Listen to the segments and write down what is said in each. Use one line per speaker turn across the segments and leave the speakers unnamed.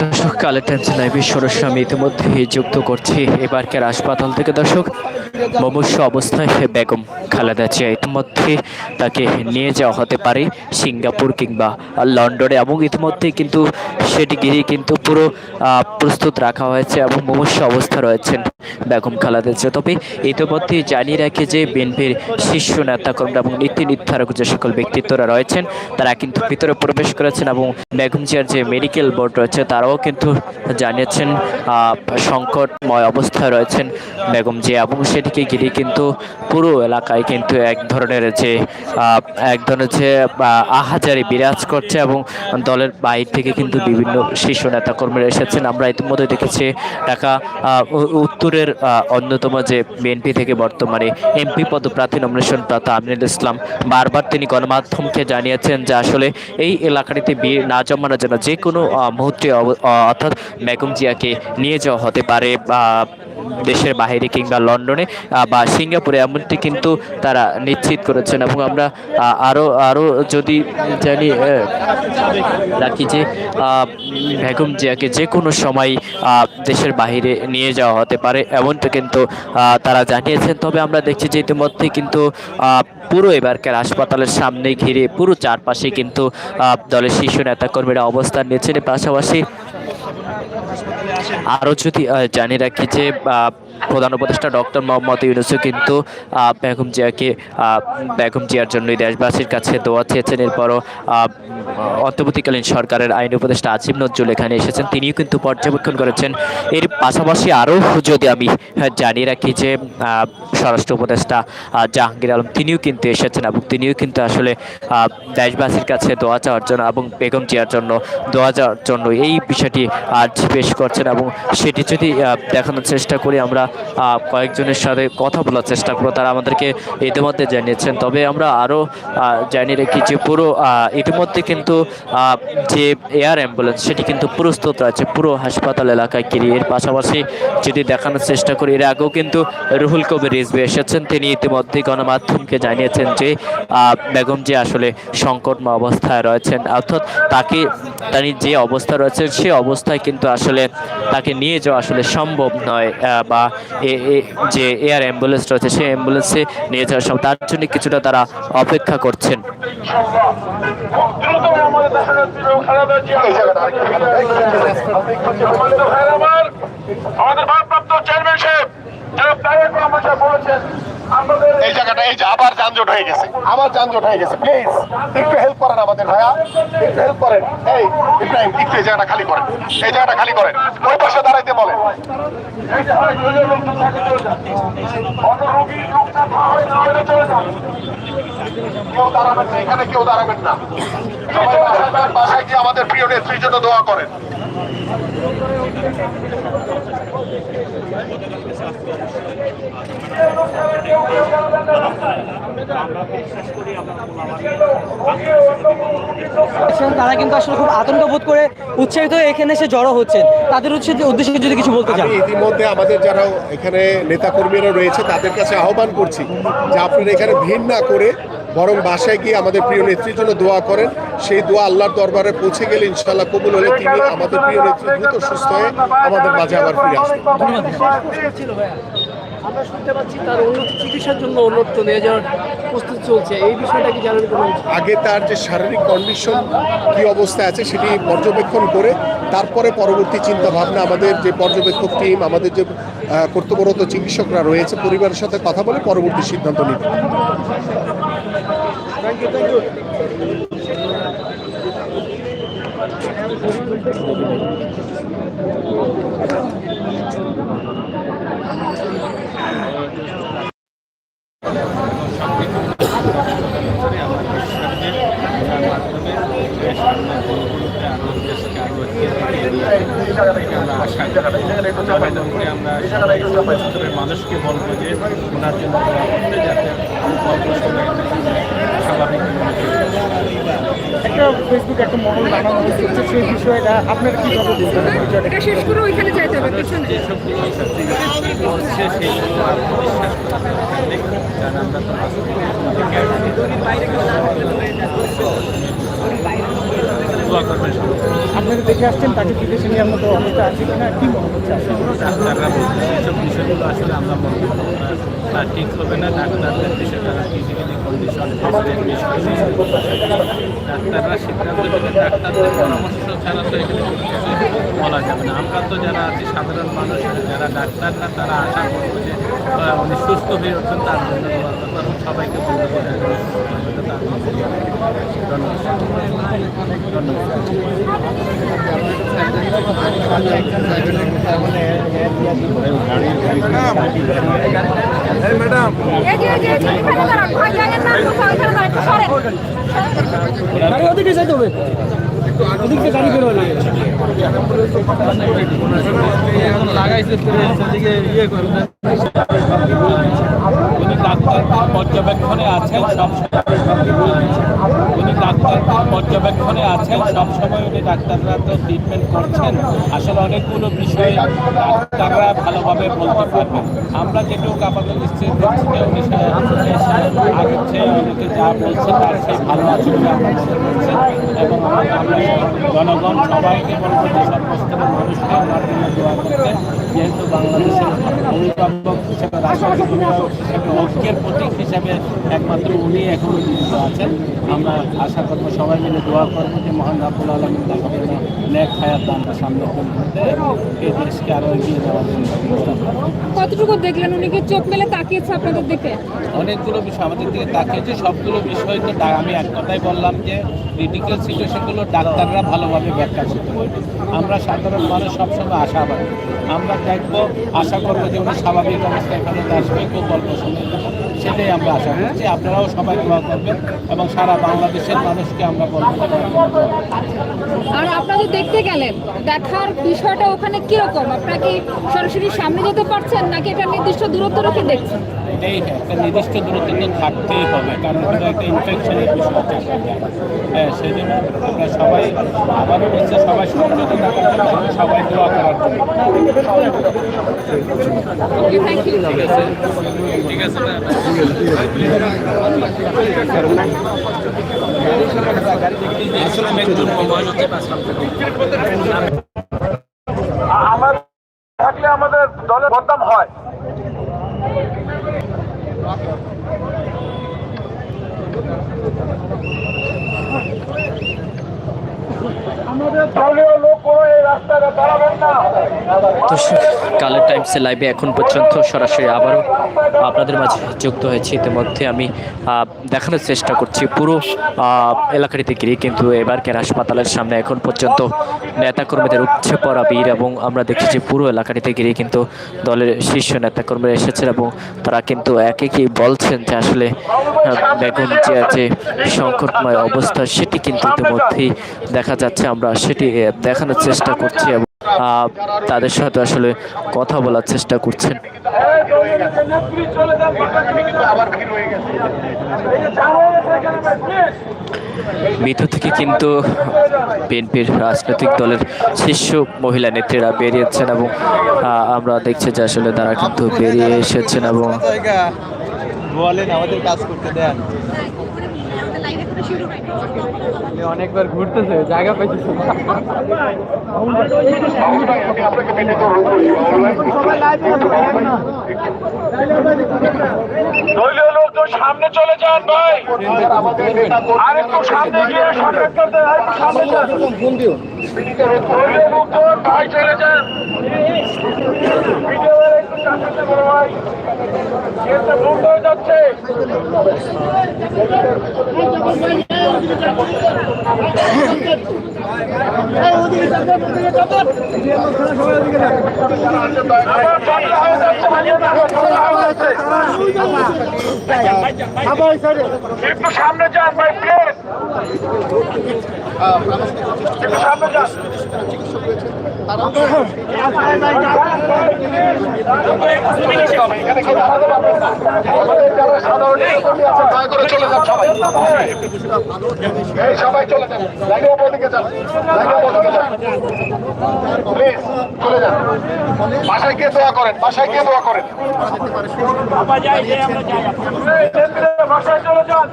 দর্শক কালের টেনশন লাইভে সরাসরি আমি ইতিমধ্যে যুক্ত করছি। এবারকার হাসপাতাল থেকে দর্শক মুমূর্ষ অবস্থায় বেগম খালেদা জিয়া। ইতিমধ্যে তাকে নিয়ে যাওয়া হতে পারে সিঙ্গাপুর কিংবা লন্ডনে এবং ইতিমধ্যে কিন্তু সেটি ঘিরে কিন্তু পুরো প্রস্তুত রাখা হয়েছে এবং মুমূর্ষ অবস্থা রয়েছেন বেগম খালেদা জিয়া। তবে ইতিমধ্যে জানিয়ে রাখে যে বিএনপির শীর্ষ নেতাকর্মীরা এবং নীতি নির্ধারক যে সকল ব্যক্তিত্বরা রয়েছেন, তারা কিন্তু ভিতরে প্রবেশ করেছেন এবং বেগম জিয়ার যে মেডিকেল বোর্ড রয়েছে তারাও কিন্তু জানিয়েছেন সংকটময় অবস্থায় রয়েছেন বেগমজিয়া এবং সেটিকে ঘিরে কিন্তু পুরো এলাকায় কিন্তু এক ধরনের যে এক ধরনের যে আহ, আহাজারি বিরাজ করছে এবং দলের বাইরে থেকে কিন্তু বিভিন্ন শীর্ষ নেতাকর্মীরা এসেছেন। আমরা ইতিমধ্যে দেখেছি ঢাকা উত্তরের অন্যতম যে বিএনপি থেকে বর্তমানে এমপি পদপ্রার্থী নমিনেশন প্রার্থী আমিনুল ইসলাম বারবার তিনি গণমাধ্যমকে জানিয়েছেন যে আসলে এই এলাকাটিতে বিয়ে না জমানোর জন্য যে কোনো মুহূর্তে অর্থাৎ বেগম জিয়াকে নিয়ে যাওয়া হতে পারে বা দেশের বাইরে কিংবা লন্ডনে বা সিঙ্গাপুরে এমনটি কিন্তু তারা নিশ্চিত করেছেন। এবং আমরা আহ, আরও আরও যদি জানি রাখি যে বেগম জিয়াকে যে কোনো সময় দেশের বাইরে নিয়ে যাওয়া হতে পারে এমনটা কিন্তু তারা জানিয়েছেন। তবে আমরা দেখছি যে ইতিমধ্যে কিন্তু পুরো এবারকার হাসপাতালের সামনে ঘিরে পুরো চারপাশে কিন্তু দলের শীর্ষ নেতাকর্মীরা অবস্থান নিয়েছেন। পাশাপাশি আরও যদি জানিয়ে রাখি যে প্রধান উপদেষ্টা ডক্টর মোহাম্মদ ইউনুসু কিন্তু বেগম জিয়াকে বেগম জিয়ার জন্যই দেশবাসীর কাছে দোয়া চেয়েছেন। এরপরও অন্তর্বর্তীকালীন সরকারের আইন উপদেষ্টা আজিম নজরুল এখানে এসেছেন। তিনিও কিন্তু পর্যবেক্ষণ করেছেন। এর পাশাপাশি আরও যদি আমি জানিয়ে রাখি যে স্বরাষ্ট্র উপদেষ্টা জাহাঙ্গীর আলম তিনিও কিন্তু এসেছেন এবং তিনিও কিন্তু আসলে দেশবাসীর কাছে দোয়া চাওয়ার জন্য এবং বেগম জিয়ার জন্য দোয়া চাওয়ার জন্য এই বিষয়টি আজ পেশ করছেন এবং সেটি যদি দেখানোর চেষ্টা করি আমরা কয়েকজনের সাথে কথা বলার চেষ্টা করব। তারা আমাদেরকে ইতিমধ্যে জানিয়েছেন। তবে আমরা আরও জানিয়ে রাখি যে পুরো ইতিমধ্যে কিন্তু যে এয়ার অ্যাম্বুলেন্স, সেটি কিন্তু প্রস্তুত আছে পুরো হাসপাতাল এলাকায় ঘিরে এর পাশাপাশি যদি দেখানোর চেষ্টা করি, এর আগেও কিন্তু রুহুল কবির রিজভি এসেছেন। তিনি ইতিমধ্যে গণমাধ্যমকে জানিয়েছেন যে বেগম যে আসলে সংকটময় অবস্থায় রয়েছেন, অর্থাৎ তাকে তিনি যে অবস্থা রয়েছে, সে অবস্থায় কিন্তু আসলে তাকে নিয়ে যাওয়া আসলে সম্ভব নয় বা যে এয়ার অ্যাম্বুলেন্স রয়েছে, সেই অ্যাম্বুলেন্সে নিয়ে যাওয়া সম্ভব। তার জন্য কিছুটা তারা অপেক্ষা করছেন।
আমাদের দেশের নেত্রী খালেদা জিয়া। আমাদের ভারপ্রাপ্ত চেয়ারম্যান সাহেব জনাব তারেক বলেছেন
এই জায়গাটা, এই যে আবার যানজট হয়ে গেছে। আবার যানজট হয়ে গেছে। প্লিজ একটু হেল্প করেন আমাদের ভাইয়া। একটু হেল্প করেন। এই, ইব্রাহিম, একটু এই জায়গাটা খালি করেন। এই জায়গাটা খালি করেন। ওই পাশে দাঁড়াইতে বলেন। কেউ দাঁড়াবেন না, এখানে কেউ দাঁড়াবেন না। বাসায় গিয়ে আমাদের প্রিয় নেত্রীর দোয়া করেন।
তারা কিন্তু আসলে খুব আতঙ্ক বোধ করে উৎসাহিত এখানে এসে জড়ো হচ্ছেন। তাদের উদ্দেশ্যে যদি কিছু বলতে চান।
ইতিমধ্যে আমাদের যারা এখানে নেতাকর্মীরা রয়েছে, তাদের কাছে আহ্বান করছি যে আপনারা এখানে ভিড় না করে বরং বাসায় গিয়ে আমাদের প্রিয় নেত্রীর জন্য দোয়া করেন। সেই দোয়া আল্লাহর দরবারে পৌঁছে গেলে ইনশাল্লাহ কবুল হলে তিনি আমাদের প্রিয় নেত্রী দ্রুত সুস্থ হয়ে আমাদের মাঝে আবার ফিরে আসবেন।
আমরা শুনতে পাচ্ছি তার উন্নত চিকিৎসার জন্য অন্যত্র নিয়ে যাওয়ার প্রস্তুত চলছে। এই বিষয়টা কি জানার কোনো
আগে তার যে শারীরিক কন্ডিশন কি অবস্থায় আছে সেটি পর্যবেক্ষণ করে তারপরে পরবর্তী চিন্তা ভাবনা আমাদের যে পর্যবেক্ষক টিম আমাদের যে কর্তব্যরত চিকিৎসকরা রয়েছে পরিবারের সাথে কথা বলে পরবর্তী সিদ্ধান্ত নিতে Thank you, thank you.
মাধ্যমে মানুষকে বলব যে ওনার জন্য যাতে স্বাভাবিক।
একটা ফেসবুক একটা মডেল বানানো হয়েছে সেই বিষয়টা আপনার কি খবর দিচ্ছেন
এটা শেষ করে ওইখানে যাইতে হবে পেছনে।
যেসব সেই পারেন কারণ আমরা তো দোয়া
দেখে আসছেন, তাকে বিদেশে মনে হচ্ছে
ডাক্তাররা বিষয়গুলো আসলে আমরা মন্তব্য করা তা ঠিক হবে না, ডাক্তারদের ডাক্তাররা তো বলা যাবে না। আমরা তো যারা আছি, সাধারণ মানুষ, যারা ডাক্তার না, তারা আশা করব যে উনি সুস্থ হয়ে উঠবেন, তার জন্য করব। সবাইকে বলতে পর্যবেক্ষণে আছেন সব পর্যবেক্ষণে আছেন। সব সময় উনি ডাক্তাররা তো ট্রিটমেন্ট করছেন। আসলে অনেকগুলো বিষয়ে ডাক্তাররা ভালোভাবে বলতে পারবেন। আমরা যেটুকু আমাদের নিশ্চিত হচ্ছি যে উনি চেয়ে উনিকে যা বলছেন, তার সেই ভালো আছে আমরা করছি। এবং আমরা জনগণ সবাইকে বলব যে মানুষকে ওনার জন্য দোয়া করতে, যেহেতু বাংলাদেশের অভিভাবক হিসেবে, রাষ্ট্রপতি হিসেবে, ঐক্যের প্রতীক হিসেবে একমাত্র উনি এখন জীবিত আছেন। আমরা আশা করব সবাই মিলে দোয়া করব যে মহান রাবুল আলমিন তাকে যেন নেক হায়াত দানটা সামনে এবং এই দেশকে আরও এগিয়ে যাওয়ার জন্য
কতটুকু দেখলেন? উনি কি চোখ মেলে তাকিয়েছে আপনাদের দিকে?
অনেকগুলো বিষয় আমাদের দিকে তাকিয়েছে। সবগুলো বিষয় তো আমি এক কথাই বললাম যে ক্রিটিক্যাল সিচুয়েশনগুলো ডাক্তাররা ভালোভাবে ব্যাখ্যা করতে পারবে। আমরা সাধারণ মানুষ সবসময় আশাবাদী। আমরা দেখব আশা করব যে উনি স্বাভাবিক অবস্থায় এখানে আসবে খুব অল্প সময়ের জন্য সেটাই আমরা আশা করছি। আপনারাও সবাই দোয়া করবেন এবং সারা বাংলাদেশের মানুষকে আমরা বলব
আর আপনারা দেখতে গেলেন দেখার বিষয়টা ওখানে কীরকম? আপনারা কি সরাসরি সামনে যেতে পারছেন নাকি একটা নির্দিষ্ট দূরত্ব রেখে দেখছেন?
এটাই একটা নির্দিষ্ট দূরত্ব তো থাকতেই হবে কারণ এটা একটা ইনফেকশনের বিষয় আছে হ্যাঁ সেই জন্য আমরা সবাই আবারও বলছি সবাই পারবেন সবাই দোয়া করার জন্য। ঠিক আছে? ঠিক আছে
আমার থাকলে আমাদের দলের বদনাম হয় আমাদের দলীয় লোক কোনো এই রাস্তায় দাঁড়াবেন না
দর্শক, কালের টাইমসে লাইভে এখন পর্যন্ত সরাসরি আবারও আপনাদের মাঝে যুক্ত হয়েছি। ইতিমধ্যে আমি দেখানোর চেষ্টা করছি পুরো এলাকাটিতে ঘিরে। কিন্তু এবারকার হাসপাতালের সামনে এখন পর্যন্ত নেতাকর্মীদের উপচে পড়া ভিড় এবং আমরা দেখেছি পুরো এলাকাটিতে ঘিরে কিন্তু দলের শীর্ষ নেতাকর্মীরা এসেছেন এবং তারা কিন্তু একে কি বলছেন যে আসলে জিয়ার যে সংকটময় অবস্থা, সেটি কিন্তু ইতিমধ্যেই দেখা যাচ্ছে। আমরা সেটি দেখানোর চেষ্টা করছি এবং তাদের সাথে আসলে কথা বলার চেষ্টা করছেন।
নেত্রী চলে যান আবার ভিড় হয়ে গেছে এই যে জামায়াত এখানে প্লিজ
মৃত থেকে কিন্তু বিএনপির রাজনৈতিক দলের শীর্ষ মহিলা নেত্রীরা বেরিয়েছেন এবং আমরা দেখছি যে আসলে তারা কিন্তু বেরিয়ে এসেছেন এবং
বলেন, আমাদের কাজ করতে দেন। অনেকবার ঘুরতেছে, জায়গা
লোকজন সামনে চলে যান ভাই। আর একটু সামনে গিয়ে সামনে ভাই, চলে যান। সামনে যান ভাই একটু সামনে যান
আমাদের যারা সাধারণ দয়া করে চলে যান। সবাই এই সবাই চলে যান লাইনে ওপর যান লাইনে ওপর যান প্লিজ চলে যান বাসায় গিয়ে দোয়া করেন বাসায় গিয়ে দোয়া করেন
বাসায় চলে যান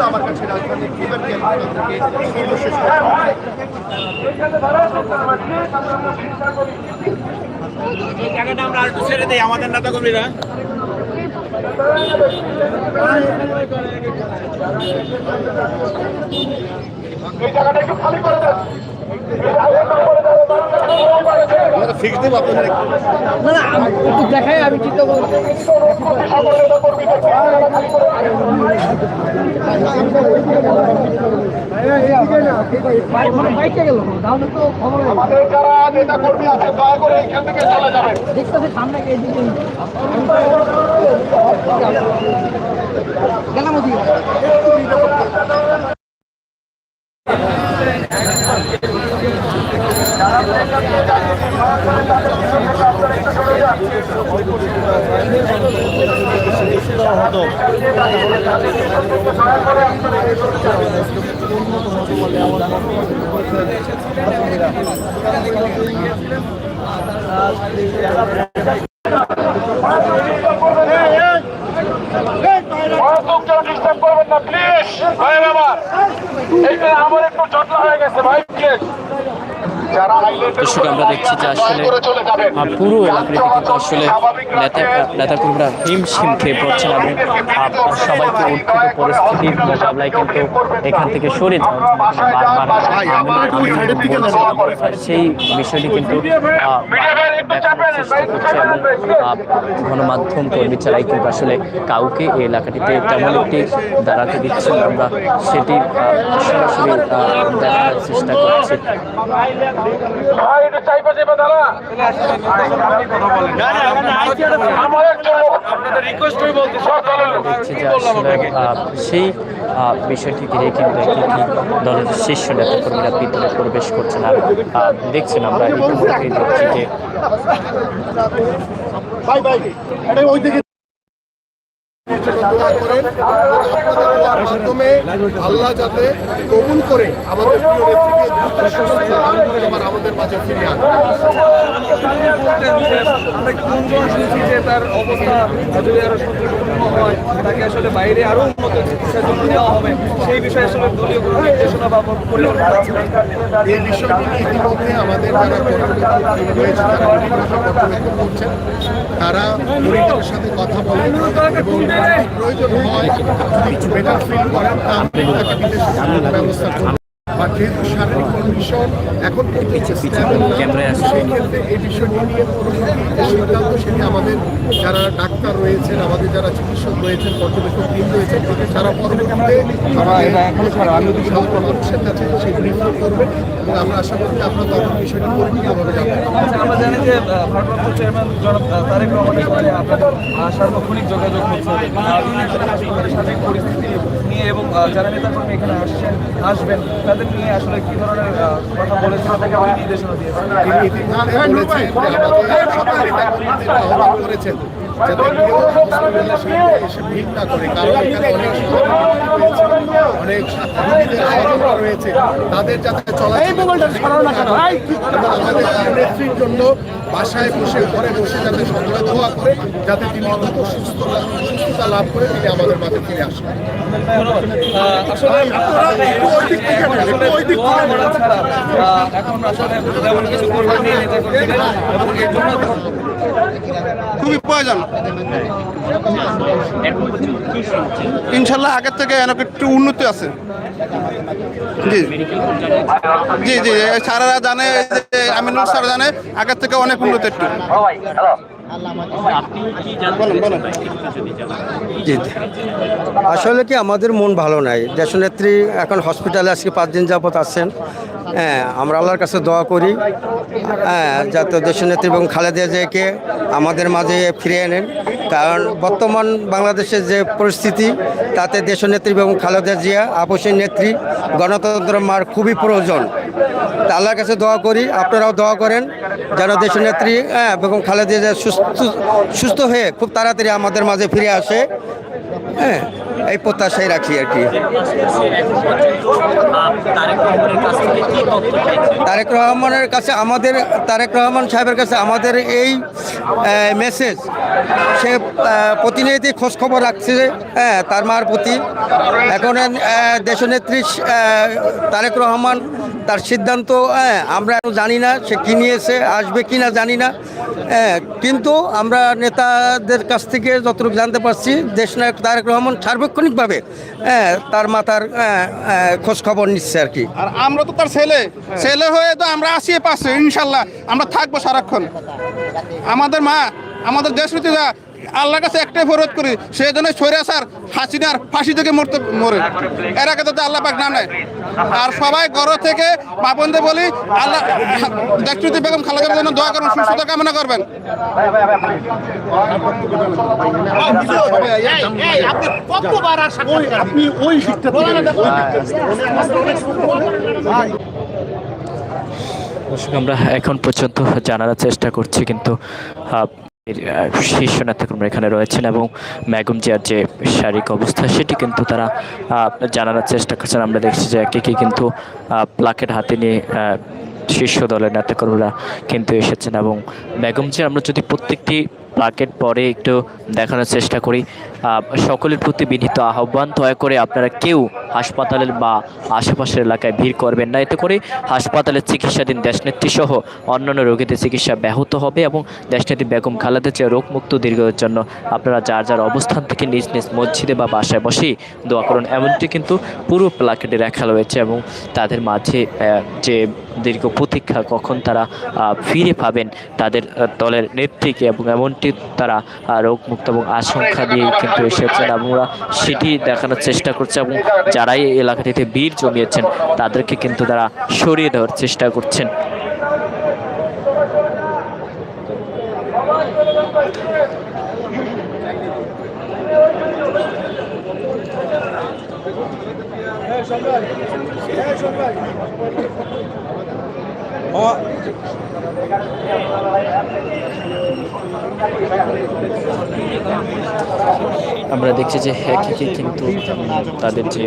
আমার কাছে রাজধানীর সর্বশেষ
জায়গাটা একটু
আমরা দেবো আপনাদের একটু।
সকল নেতা কর্মীদেরকে জায়গাটা খালি করে দেন। আমাদের যারা নেতা কর্মী আছে দয়া করে এখান থেকে চলে যাবেন। মারাত্মক কেউ ডিস্টার্ব করবেন না প্লিজ ভাইয়ের আমার একটু জটলা হয়ে গেছে ভাই
দর্শক, আমরা দেখছি যে আসলে পুরো এলাকাটি কিন্তু আসলে নেতা নেতাকর্মীরা হিমশিম খেয়ে পড়ছেন এবং সবাইকে উৎকৃত পরিস্থিতির মোকাবিলায় কিন্তু এখান থেকে সরে যাওয়ার। সেই বিষয়টি কিন্তু গণমাধ্যম কর্মী ছাড়াই কিন্তু আসলে কাউকে এই এলাকাটিতে তেমন একটি দাঁড়াতে দিচ্ছেন আমরা সেটি সরাসরি দেখার চেষ্টা করছি
ভাই এটা
আহ, সেই বিষয়টি ঘিরে কিন্তু একটি দলের শীর্ষ নেতাকর্মীরা ভিতরে প্রবেশ করছেন। আর দেখছেন আমরা ইতিমধ্যেই দেখছি যে
ভাই ভাই এটা ওই দিকে দোয়া করেন। মাধ্যমে আল্লাহ যাতে কবুল করে আমাদের প্রিয় নেত্রীকে আবার আমাদের মাঝে ফিরিয়ে আনে।
আমরা গুঞ্জন শুনছি যে তার অবস্থা যদি আরও সতর্কপূর্ণ হয়। তাকে আসলে বাইরে আরও উন্নত চিকিৎসার জন্য নেওয়া হবে। সেই বিষয়ে আসলে দলীয় কোনো নির্দেশনা বা
আমাদের তারা সাথে কথা বলেন এবং প্রয়োজন হয় বা যেহেতু শারীরিক কন্ডিশন এখন পর্যন্ত stable না,
ক্যামেরায় আসে।
সেই ক্ষেত্রে এই বিষয়টি নিয়ে যে সিদ্ধান্ত সেটি আমাদের যারা ডাক্তার রয়েছেন আমাদের যারা চিকিৎসক রয়েছেন পর্যবেক্ষক টিম রয়েছেন তারা পরবর্তীতে সাধারণ মানুষের কাছে সেই ব্রিফিং করবেন এবং আমরা আশা করি আপনার তখন বিষয়টি পরিপূর্ণভাবে জানবেন
আচ্ছা, আমরা জানি যে ভারপ্রাপ্ত চেয়ারম্যান জনাব তারেক রহমানের সঙ্গে আপনাদের সার্বক্ষণিক যোগাযোগ হচ্ছে। হাসপাতালের সার্বিক পরিস্থিতি নিয়ে এবং যারা নেতাকর্মী এখানে আসছেন আসবেন তাদের নিয়ে আসলে কি ধরনের কথা বলেছেন নির্দেশনা দিয়েছেন?
তিনি বলেছেন যে আমাদের সকল নেতাকর্মীদের আহ্বান করেছেন যাতে হসপিটালের সামনে এসে ভিড় না করে কারণ এখানে অনেক অনেক স্বাস্থ্যকর্মীদের আয়োজন রয়েছে। তাদের যাতে চলাচল এবং আমাদের নেত্রীর জন্য বাসায় বসে ঘরে বসে যাতে সকলে দোয়া করে যাতে তিনি সুস্থ সুস্থতা লাভ করে তিনি আমাদের মাঝে ফিরে আসেন।
আহ, এখন আসলে তেমন কিছু করবেন এবং এর জন্য
খুবই প্রয়োজন। ইনশাল্লাহ আগের থেকে একটু উন্নতি আছে। জি। জি জি স্যারেরা জানে আমিনুল স্যার জানে, আগের থেকে অনেক উন্নতি একটু।
জি আসলে কি আমাদের মন ভালো নাই। দেশনেত্রী এখন হসপিটালে আজকে পাঁচ দিন যাবত আছেন। হ্যাঁ আমরা আল্লাহর কাছে দোয়া করি। হ্যাঁ যাতে দেশনেত্রী এবং খালেদা জিয়াকে আমাদের মাঝে ফিরে আনেন। কারণ বর্তমান বাংলাদেশের যে পরিস্থিতি তাতে দেশনেত্রী এবং খালেদা জিয়া আপসের নেত্রী গণতন্ত্র মার খুবই প্রয়োজন। তা আল্লাহর কাছে দোয়া করি। আপনারাও দোয়া করেন। যেন দেশনেত্রী হ্যাঁ এবং খালেদা সুস্থ সুস্থ হয়ে খুব তাড়াতাড়ি আমাদের মাঝে ফিরে আসে। হ্যাঁ এই প্রত্যাশাই রাখি আর কি। তারেক রহমানের কাছে আমাদের তারেক রহমান সাহেবের কাছে আমাদের এই মেসেজ সে আহ, প্রতিনিয়তই খোঁজ খবর রাখছে হ্যাঁ তার মার প্রতি। এখন দেশনেত্রী তারেক রহমান তার সিদ্ধান্ত হ্যাঁ আমরা জানি না সে কী নিয়েছে আসবে কি না জানি না কিন্তু আমরা নেতাদের কাছ থেকে যতটুকু জানতে পারছি দেশনায়ক তারেক রহমান সার্বক্ষণিকভাবে হ্যাঁ তার মাতার খোঁজ খবর নিচ্ছে আর কি।
আর আমরা তো তার ছেলে। ছেলে হয়ে তো আমরা আসিয়ে পাশে, ইনশাল্লাহ। আমরা থাকব সারাক্ষণ। আমাদের মা, আমাদের দেশ আল্লাহর কাছে একটাই ফরত করি, সে জন্য সৈরা স্যার হাসিনার ফাঁসি থেকে মরতে মরে। এর আগে তো আল্লাহ পাক নাম নেয়। আর সবাই ঘর থেকে বাপনদের বলি, আল্লাহ দেশরীতি বেগম খালেদার জন্য দোয়া করুন, সুস্থতা কামনা করবেন।
আমরা এখন পর্যন্ত জানার চেষ্টা করছি, কিন্তু শীর্ষ নেতাকর্মীরা এখানে রয়েছেন এবং ম্যাগম জিয়ার যে শারীরিক অবস্থা, সেটি কিন্তু তারা জানানোর চেষ্টা করছেন। আমরা দেখছি যে একে একে কিন্তু প্লাকেট হাতে নিয়ে শীর্ষ দলের নেতাকর্মীরা কিন্তু এসেছেন এবং ম্যাগম জিয়া, আমরা যদি প্রত্যেকটি প্লাকেট পরে একটু দেখানোর চেষ্টা করি। সকলের প্রতি বিনীত আহ্বান, দয়া করে আপনারা কেউ হাসপাতালের বা আশেপাশের এলাকায় ভিড় করবেন না। এতে করে হাসপাতালের চিকিৎসাধীন দেশনেত্রী সহ অন্যান্য রোগীদের চিকিৎসা ব্যাহত হবে এবং দেশনেত্রী বেগম খালেদা চেয়ে রোগমুক্ত দীর্ঘের জন্য আপনারা যার যার অবস্থান থেকে নিজ নিজ মসজিদে বা বাসায় বসেই দোয়া করুন। এমনটি কিন্তু পুরো প্লাকেটে লেখা রয়েছে এবং তাদের মাঝে যে দীর্ঘ প্রতীক্ষা কখন তারা ফিরে পাবেন তাদের দলের নেত্রীকে এবং এমনটি তারা রোগমুক্ত এবং আশঙ্কা দিয়ে কিন্তু এসেছেন ওরা সেটি দেখানোর চেষ্টা করছে এবং যারাই এই এলাকাটিতে বীর জমিয়েছেন তাদেরকে কিন্তু তারা সরিয়ে দেওয়ার চেষ্টা করছেন। আমরা দেখছি যে হ্যাঁ একে কিন্তু তাদের যে